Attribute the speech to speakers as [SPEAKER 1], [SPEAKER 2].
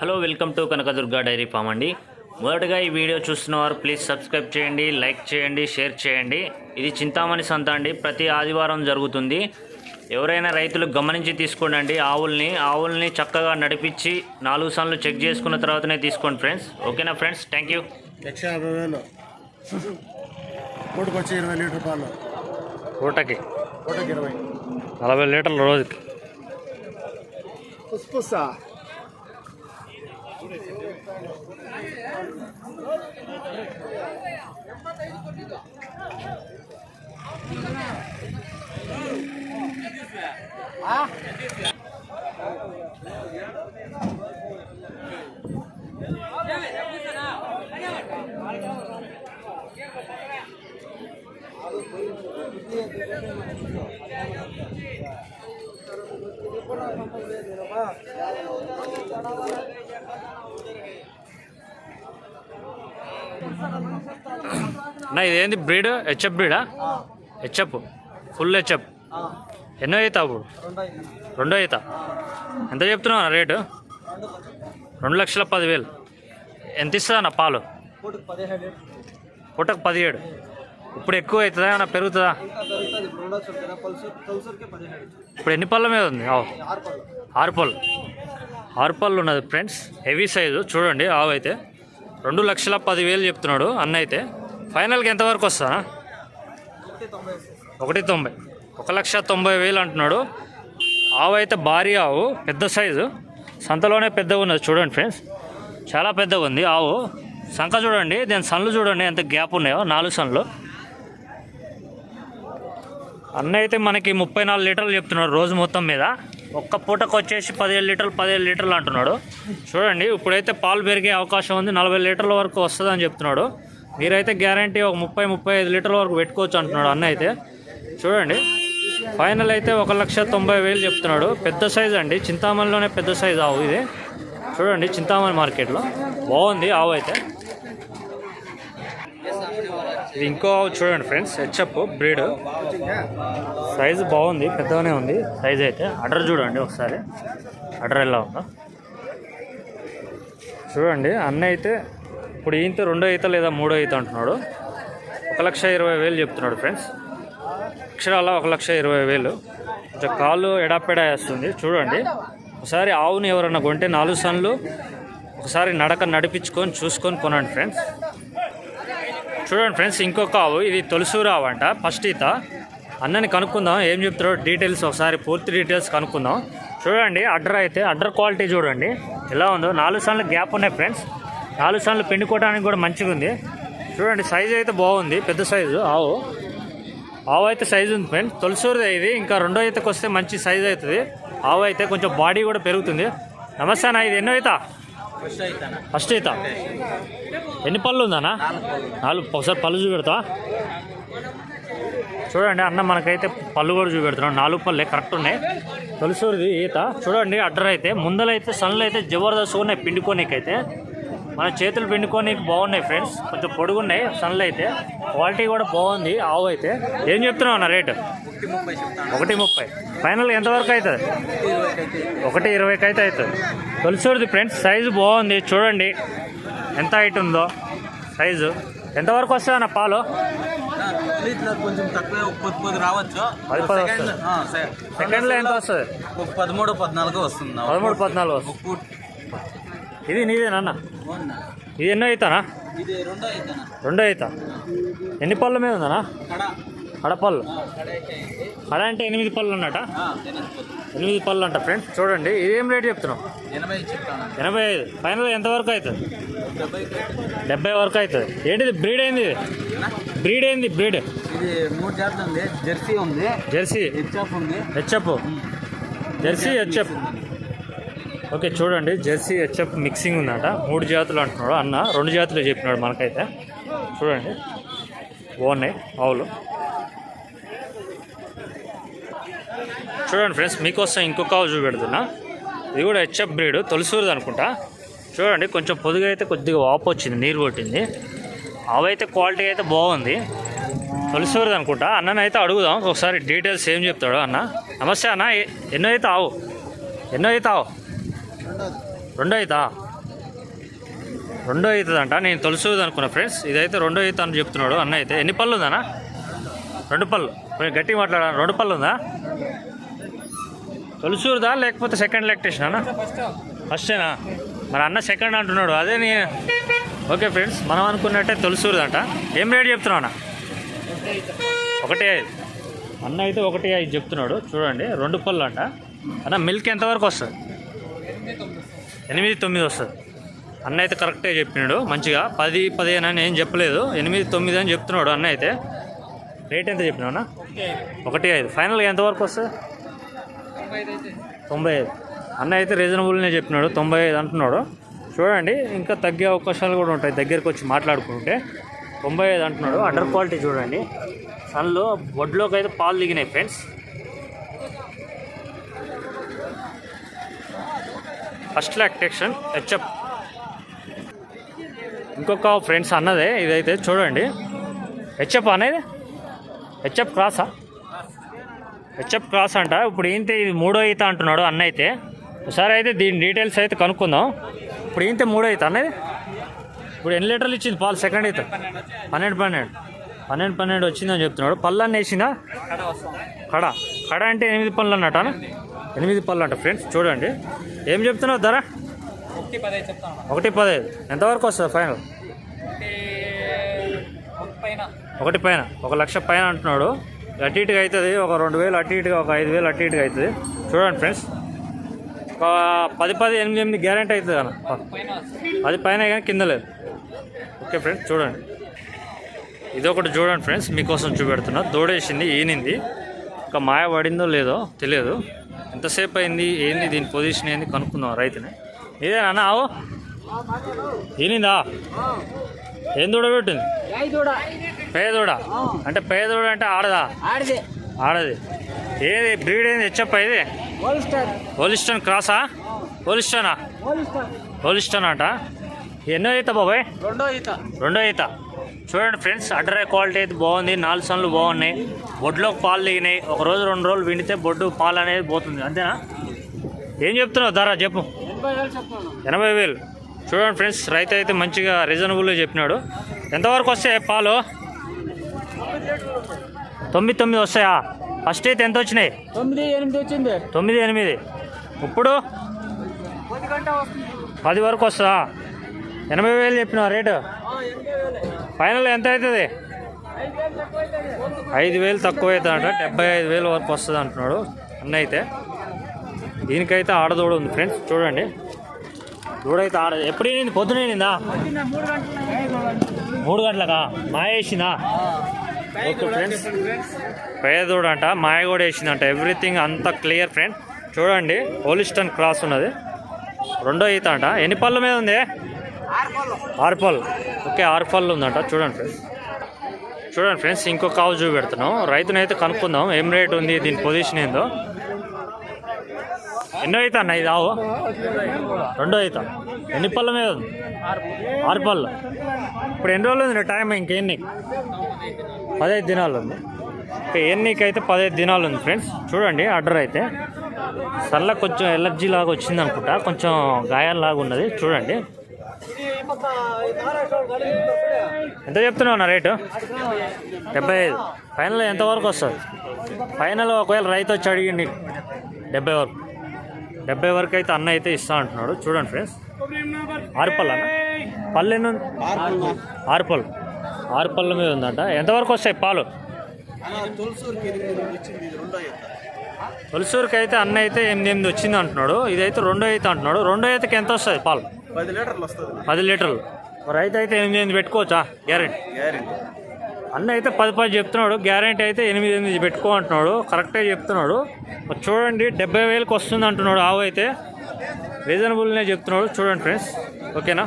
[SPEAKER 1] Hello welcome to Kanakadurga dairy farm అండి. మొదటగా ఈ వీడియో చూస్తున్న వారు ప్లీజ్ సబ్స్క్రైబ్ చేయండి లైక్ చేయండి షేర్ చేయండి. ఇది చింతామణి సంత అండి. ప్రతి ఆదివారం జరుగుతుంది. ఎవరైనా రైతులు గమనించి తీసుకోండి ఆవుల్ని ఆవుల్ని చక్కగా నడిపించి నాలుగు సార్లు చెక్ చేసుకున్న తర్వాతనే తీసుకోండి ఫ్రెండ్స్. ఓకేనా ఫ్రెండ్స్? Thank you.
[SPEAKER 2] లక్ష యాభై వేలు. పూటకు వచ్చి ఇరవై లీటర్ పాలు.
[SPEAKER 1] పూటకి?
[SPEAKER 2] పూటకి ఇరవై.
[SPEAKER 1] నలభై లీటర్ల రోజుకి.
[SPEAKER 2] posso expulsar. Ah?
[SPEAKER 1] అన్న ఇదేంది బ్రీడ్? హెచ్ఎఫ్ బ్రీడా? హెచ్ఎఫ్? Full HF. ఎన్నో అవుతా అప్పుడు? రెండో అవుతా ఎంత చెప్తున్నావు అన్న రేటు? రెండు లక్షల. పదివేలు. ఎంత ఇస్తుంది అన్న పాలు?
[SPEAKER 2] పూటకు పదిహేడు.
[SPEAKER 1] ఇప్పుడు ఎక్కువ అవుతుందా? ఏమన్నా పెరుగుతుందా? ఇప్పుడు ఎన్ని పళ్ళ మీద ఉంది?
[SPEAKER 2] ఆరు పళ్ళు.
[SPEAKER 1] ఆరు పళ్ళు ఉన్నది ఫ్రెండ్స్. Heavy size. చూడండి ఆవు అయితే. రెండు లక్షల పదివేలు చెప్తున్నాడు అన్న అయితే ఫైనల్కి ఎంతవరకు వస్తానా
[SPEAKER 2] ఒకటి తొంభై
[SPEAKER 1] ఒకటి తొంభై. ఒక లక్ష తొంభై వేలు అంటున్నాడు. ఆవు అయితే భారీ ఆవు పెద్ద సైజు. సంతలోనే పెద్దగా ఉన్నది. చూడండి ఫ్రెండ్స్ చాలా పెద్దగా ఉంది ఆవు. సంఖ చూడండి దాని సన్లు చూడండి ఎంత గ్యాప్ ఉన్నాయో నాలుగు సన్లు అన్న అయితే మనకి ముప్పై నాలుగు లీటర్లు చెప్తున్నాడు రోజు మొత్తం మీద. ఒక్క పూటకు వచ్చేసి పదిహేడు లీటర్లు పదిహేను లీటర్లు అంటున్నాడు. చూడండి ఇప్పుడైతే పాలు పెరిగే అవకాశం ఉంది. నలభై లీటర్ల వరకు వస్తుందని చెప్తున్నాడు. మీరైతే గ్యారంటీ ఒక ముప్పై ముప్పై ఐదు లీటర్ల వరకు పెట్టుకోవచ్చు అంటున్నాడు అన్న అయితే. చూడండి ఫైనల్ అయితే ఒక లక్ష తొంభై వేలు చెప్తున్నాడు. పెద్ద సైజ్ అండి. చింతామణిలోనే పెద్ద సైజ్ ఆవు ఇది. చూడండి చింతామణి మార్కెట్లో. బాగుంది ఆవు అయితే. ఇది ఇంకో ఆవు చూడండి ఫ్రెండ్స్ హెచ్ఎప్ బ్రీడ్ సైజు బాగుంది పెద్దగానే ఉంది. సైజ్ అయితే అడర్ చూడండి ఒకసారి. అడర్ ఎలా ఉందో. చూడండి అన్న అయితే ఇప్పుడు ఈయంత రెండో ఈత లేదా మూడో ఈత అంటున్నాడు. ఒక లక్ష ఇరవై వేలు చెప్తున్నాడు ఫ్రెండ్స్ అక్షరాల ఒక లక్ష ఇరవై వేలు. కొంచెం కాళ్ళు ఎడాపెడా వేస్తుంది. చూడండి ఒకసారి ఆవుని ఎవరన్నా కొంటే నాలుగు సన్లు ఒకసారి నడక నడిపించుకొని చూసుకొని కొనండి ఫ్రెండ్స్ చూడండి ఫ్రెండ్స్ ఇంకొక ఆవు. ఇది తులసూరావు అంట ఫస్ట్ ఈత. అన్నని కనుక్కుందాం ఏం చెప్తారో డీటెయిల్స్ ఒకసారి పూర్తి డీటెయిల్స్ కనుక్కుందాం. చూడండి అడ్డర్ అయితే అడ్డర్ క్వాలిటీ చూడండి ఎలా ఉందో. నాలుగు సార్లు గ్యాప్ ఉన్నాయి ఫ్రెండ్స్. నాలుగు సార్లు పిండుకోవడానికి కూడా మంచిగా ఉంది. చూడండి సైజు అయితే బాగుంది పెద్ద సైజు ఆవు. ఆవు అయితే సైజు ఉంది ఫ్రెండ్స్. తొలసూరుదే ఇది ఇంకా రెండో ఈతకు వస్తే మంచి సైజు అవుతుంది. ఆవు అయితే కొంచెం బాడీ కూడా పెరుగుతుంది. నమస్తే అన్న ఇది ఎన్నో ఈత? ఫస్ట్ ఈత ఎన్ని పళ్ళు ఉందన్నా? నాలుగు. ఒకసారి పళ్ళు చూపెడతా చూడండి అన్న మనకైతే పళ్ళు కూడా చూపెడుతున్నాం నాలుగు పళ్ళే కరెక్ట్ ఉన్నాయి. తొలిసూరిది ఈత. చూడండి అడ్డర్ అయితే. ముందలైతే సన్లు అయితే జబర్దస్త్ ఉన్నాయి పిండుకోనికైతే. మన చేతులు పిండుకోనికి బాగున్నాయి ఫ్రెండ్స్. కొంచెం పొడుగున్నాయి సన్లు అయితే క్వాలిటీ కూడా బాగుంది ఆవు అయితే ఏం చెప్తున్నావు అన్న రేటు?
[SPEAKER 2] ఒకటి ముప్పై
[SPEAKER 1] ఫైనల్ ఎంతవరకు అవుతుంది? ఒకటి ఇరవైకి అయితే అవుతుంది. తొలిసూరిది ఫ్రెండ్స్ సైజు బాగుంది. చూడండి ఎంత హైట్ ఉందో. సైజు ఎంతవరకు వస్తుంది అన్న పాలు?
[SPEAKER 3] కొంచెం తక్కువ రావచ్చు.
[SPEAKER 1] సెకండ్లో ఎంత వస్తుంది?
[SPEAKER 3] పదమూడు పద్నాలుగు వస్తుంది. నా.
[SPEAKER 1] పదమూడు పద్నాలుగు వస్తుంది.
[SPEAKER 3] ఒక పూట.
[SPEAKER 1] ఇది
[SPEAKER 3] అవునా?
[SPEAKER 1] ఇది ఎన్నో అవుతానా?
[SPEAKER 3] రెండో
[SPEAKER 1] అవుతా. ఎన్ని పళ్ళ మీద ఉందనా అడపళ్ళు. అడ అంటే ఎనిమిది పళ్ళు అన్నట. ఎనిమిది పళ్ళు అంట ఫ్రెండ్స్ చూడండి. ఇదేం రేట్ చెప్తున్నావు?
[SPEAKER 3] ఎనభై
[SPEAKER 1] ఐదు ఫైనల్ ఎంతవరకు అవుతుంది?
[SPEAKER 3] డెబ్బైకి అయితే.
[SPEAKER 1] డెబ్బై వరకు అవుతుంది. ఏంటిది బ్రీడ్ ఏంది? బ్రీడ్ ఏంది బ్రీడ్?
[SPEAKER 3] మూడు జాతులు ఉంది. జెర్సీ ఉంది.
[SPEAKER 1] జెర్సీ.
[SPEAKER 3] హెచ్ఎఫ్ ఉంది.
[SPEAKER 1] హెచ్ఎఫ్. Jersey HF. ఓకే చూడండి. జెర్సీ హెచ్ఎఫ్ మిక్సింగ్ ఉందట. మూడు జాతులు అంటున్నాడు అన్న. రెండు జాతులు చెప్పినాడు మనకైతే. చూడండి. బాగున్నాయి. ఆవులు. చూడండి ఫ్రెండ్స్ మీకోసం ఇంకొక కావు చూపెడుతున్నా. ఇది కూడా హెచ్ఎఫ్ బ్రీడ్ తొలిసూరుది అనుకుంటా. చూడండి కొంచెం పొదుగు అయితే కొద్దిగా వాపు వచ్చింది నీరు కొట్టింది. అవైతే క్వాలిటీ అయితే బాగుంది. తొలిసూరుది అనుకుంటా. అన్ననైతే అడుగుదాం ఒకసారి డీటెయిల్స్ ఏం చెప్తాడు అన్న. నమస్తే అన్న ఎన్నో అయితే ఆవు? ఎన్నో అయితే ఆవు? రెండో అవుతా రెండో అవుతుందంట నేను తొలిసూరుది అనుకున్నా ఫ్రెండ్స్. ఇదైతే రెండో అవుతా అని చెప్తున్నాడు అన్న అయితే. ఎన్ని పళ్ళు ఉందన్నా? రెండు పళ్ళు. కొంచెం గట్టిగా మాట్లాడా రెండు పళ్ళు ఉందా? తొలిసూరుదా లేకపోతే సెకండ్ ఎలక్టేషన్ అన్న ఫస్టేనా మరి అన్న సెకండ్ అంటున్నాడు. అదే నీ ఓకే ఫ్రెండ్స్ మనం అనుకున్నట్టే తొలిసూరుదంట. ఏం రేట్ చెప్తున్నావు అన్న? ఒకటి ఐదు. అన్న అయితే ఒకటి ఐదు చెప్తున్నాడు. చూడండి రెండు పళ్ళు అంట అన్న మిల్క్ ఎంతవరకు వస్తుంది? ఎనిమిది తొమ్మిది వస్తుంది. అన్న అయితే కరెక్టే చెప్పినాడు. మంచిగా. పది పదిహేను అని ఏం చెప్పలేదు. ఎనిమిది తొమ్మిది అని చెప్తున్నాడు అన్న అయితే. రేట్ ఎంత చెప్పినావు అన్న? ఒకటి ఐదు. ఫైనల్గా ఎంతవరకు వస్తుంది? తొంభై ఐదు. అన్న అయితే రీజనబుల్నే చెప్పినాడు తొంభై ఐదు అంటున్నాడు. చూడండి ఇంకా తగ్గే అవకాశాలు కూడా ఉంటాయి దగ్గరికి వచ్చి మాట్లాడుకుంటే. తొంభై ఐదు అంటున్నాడు అండర్ క్వాలిటీ చూడండి. సన్లో బొడ్లోకి అయితే పాలు దిగినాయి ఫ్రెండ్స్ ఫస్ట్ లాక్టేషన్ హెచ్ఎఫ్ ఇంకొక ఫ్రెండ్స్ అన్నదే ఇదైతే చూడండి. హెచ్ఎఫ్ అనేది హెచ్ఎఫ్ క్రాసా హెచ్ఎఫ్ క్రాస్ అంట. ఇప్పుడు ఏంటి ఇది మూడో ఈత అంటున్నాడు అన్న అయితే. ఒకసారి అయితే దీని డీటెయిల్స్ అయితే కనుక్కుందాం. ఇప్పుడు ఏంటి మూడో ఈత అన్నది ఇప్పుడు ఎన్ని లీటర్లు ఇచ్చింది పాలు సెకండ్ ఈత? పన్నెండు పన్నెండు. పన్నెండు పన్నెండు వచ్చిందని చెప్తున్నాడు. పళ్ళు అన్న వేసిందా? కడ. కడ అంటే ఎనిమిది పళ్ళు అన్నట ఎనిమిది పళ్ళు అంట ఫ్రెండ్స్ చూడండి. ఏం చెప్తున్నావు ధర?
[SPEAKER 3] ఒకటి పదహైదు
[SPEAKER 1] ఎంతవరకు వస్తుంది ఫైనల్?
[SPEAKER 3] ఒకటి పైన.
[SPEAKER 1] ఒక లక్ష పైన అంటున్నాడు. అటు ఇటుగా అవుతుంది. ఒక రెండు వేలు అటు ఇటుగా ఒక ఐదు వేలు అటు ఇటుగా అవుతుంది. చూడండి ఫ్రెండ్స్. ఒక పది పది ఎనిమిది ఎనిమిది గ్యారెంటీ అవుతుంది అన్న. అది పైన కానీ కింద లేదు. ఓకే ఫ్రెండ్స్ చూడండి. ఇది ఒకటి చూడండి ఫ్రెండ్స్ మీకోసం చూపెడుతున్నా. దూడేసింది ఈనింది. ఇంకా మాయ పడిందో లేదో తెలియదు. ఎంతసేపు అయింది ఏంది దీని పొజిషన్ ఏంది కనుక్కుందాం రైతుని. ఇదేనా ఆవు. ఈనిందా? ఏం దూడబెట్టింది పేదోడ? అంటే పేదోడ అంటే ఆడదా?
[SPEAKER 2] ఆడిదే.
[SPEAKER 1] ఆడది. ఏది బ్రీడ్ ఏంది? హెచ్చప్ప ఇది? హోలిస్టన్ క్రాసా? హోలిస్టనా హోలిస్టన్ అంట. ఎన్నో ఈత బాబాయ్?
[SPEAKER 2] రెండో ఈత.
[SPEAKER 1] రెండో ఈత. చూడండి ఫ్రెండ్స్ అడ్డరే క్వాలిటీ అయితే బాగుంది నాలుగు సన్లు బాగున్నాయి. బొడ్లోకి పాలు దిగినాయి ఒక రోజు రెండు రోజులు విండితే బొడ్డు పాలు అనేది పోతుంది. అంతేనా? ఏం చెప్తున్నావు ధర చెప్పు.
[SPEAKER 2] ఎనభై వేలు
[SPEAKER 1] చూడండి ఫ్రెండ్స్ రైతు అయితే మంచిగా రీజనబుల్గా చెప్పినాడు. ఎంతవరకు వస్తాయి పాలు? తొమ్మిది తొమ్మిది వస్తాయా? ఫస్ట్ అయితే ఎంత వచ్చినాయి?
[SPEAKER 2] తొమ్మిది ఎనిమిది వచ్చింది.
[SPEAKER 1] తొమ్మిది ఎనిమిది. ఇప్పుడు
[SPEAKER 2] పది
[SPEAKER 1] వరకు వస్తుందా? ఎనభై వేలు చెప్పిన రేటు? ఫైనల్ ఎంత అవుతుంది?
[SPEAKER 2] ఐదు వేలు తక్కువ
[SPEAKER 1] అవుతుందంట. డెబ్బై ఐదు వేలు వరకు వస్తుంది అంటున్నాడు అన్న అయితే. దీనికైతే ఆడదూడ ఉంది ఫ్రెండ్స్ చూడండి. దూడైతే ఆడ ఎప్పుడు ఏంది పొద్దున ఏందా
[SPEAKER 2] పొద్దున్న మూడు గంటల
[SPEAKER 1] మూడు గంటలకా? మాయ వేసిందా? ఓకే ఫ్రెండ్స్ పేదోడు అంట మాయ కూడా వేసిందంట. ఎవ్రీథింగ్ అంతా క్లియర్ ఫ్రెండ్ చూడండి హోలిస్టన్ క్రాస్ ఉన్నది. రెండో ఈత అంట. ఎన్ని పళ్ళ మీద ఉంది? ఆరు పళ్ళు. ఓకే ఆరు పళ్ళు ఉందంట. చూడండి ఫ్రెండ్స్ చూడండి ఫ్రెండ్స్ ఇంకొక ఆవు చూపెడుతున్నాం. రైతునైతే కనుక్కుందాం. ఏం రేట్ ఉంది దీని పొజిషన్ ఏందో. ఎన్నో ఈత అన్న ఇది? ఆవు. రెండో ఈత. ఎన్ని పళ్ళ మీద ఉంది? ఆరు పళ్ళు. ఇప్పుడు ఎన్ని రోజులు ఉంది? టైం ఇంకెన్ని పదహైదు దినాలు ఉంది. ఇంకా పదహైదు దినాలు ఉంది ఫ్రెండ్స్ చూడండి ఆర్డర్ అయితే. సల్ల కొంచెం ఎలర్జీ లాగా వచ్చింది అనుకుంటా కొంచెం గాయాలలాగా ఉన్నది చూడండి. ఎంత చెప్తున్నావు నా రేటు? డెబ్బై ఐదు. ఫైనల్ ఎంతవరకు వస్తుంది? ఫైనల్ ఒకవేళ రైతు వచ్చి అడిగింది డెబ్బై వరకు. డెబ్బై వరకు అయితే అన్న అయితే ఇస్తా అంటున్నాడు. చూడండి ఫ్రెండ్స్. ఆరు పళ్ళు అన్న? పళ్ళు ఎన్ని ఉంది ఆరు పళ్ళు. ఆరు పళ్ళ మీద ఉందంట. ఎంతవరకు వస్తాయి పాలు?
[SPEAKER 2] తులసూరుకి
[SPEAKER 1] అయితే అన్న అయితే ఎనిమిది ఎనిమిది వచ్చింది అంటున్నాడు. ఇదైతే రెండో అయితే అంటున్నాడు. రెండో అయితేకి ఎంత వస్తుంది పాలు?
[SPEAKER 2] పది లీటర్లు వస్తుంది.
[SPEAKER 1] పది లీటర్లు. మరి రైతు అయితే ఎనిమిది ఎనిమిది పెట్టుకోవచ్చా? గ్యారెంటీ.
[SPEAKER 2] గ్యారెంటీ.
[SPEAKER 1] అన్న అయితే పది పది చెప్తున్నాడు. గ్యారెంటీ అయితే ఎనిమిది ఎనిమిది పెట్టుకో అంటున్నాడు. కరెక్టే చెప్తున్నాడు. చూడండి డెబ్బై వేలకు వస్తుంది అంటున్నాడు ఆవు అయితే. రీజనబుల్నే చెప్తున్నాడు. చూడండి ఫ్రెండ్స్. ఓకేనా?